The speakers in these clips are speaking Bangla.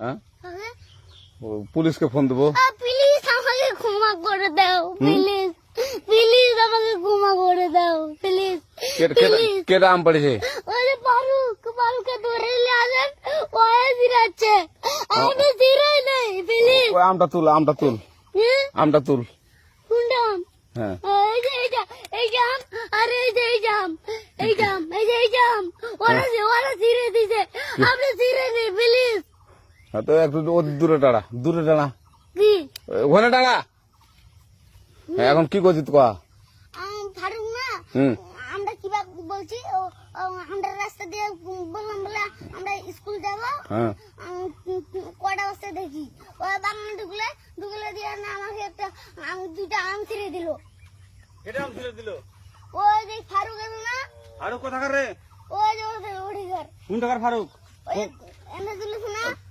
হ্যাঁ? পুলিশকে ফোন দেবো। প্লিজ আমাকে ক্ষমা করে দাও প্লিজ প্লিজ আমাকে ক্ষমা করে দাও প্লিজ কেটা আম পড়েছে? ওরে ফারুক ফারুককে ধরে নিয়ে আসেন ওয়ে জিরাচ্ছে। জিরাই নেই প্লিজ ওই আমটা তুল আমটা তুল। হ্যাঁ? আমটা তুল। কোনটা আম? হ্যাঁ। এই যে এই যে এই জাম আর এই যে এই জাম এই জাম এই যে এই জাম ওরা জিরে দিছে। আপনি জিরে নেই প্লিজ হ্যাঁ, তো একটু ও দূরে টাড়া দূরে টাড়া ওখানে টাড়া হ্যাঁ, এখন কি করছিস কয়া আম, ফারুক না আমরা কীভাবে বলছি আমরা রাস্তা দিয়ে বললাম বলে আমরা স্কুল যাব। হ্যাঁ। আম, কটা বস্তা দেখি। ওই বাগান ঢুকলে ঢুকলে দিয়ে না আমাকে একটা আম দুইটা আম ছিঁড়ে দিল। এটা আম ছিঁড়ে দিল? ওই যে ফারুক এলো না ফারুক কোথাকার রে? ওই যে ওদের ওডিগার কোন টাকার ফারুক? ওই এনে তুলিস না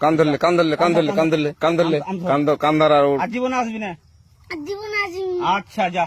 কান ধরলে কান ধরলে কান ধরলে কান ধরলে কান ধরলে কান ধর- কান ধর আর ওর আসবি না? জীবন আসবি আচ্ছা যা।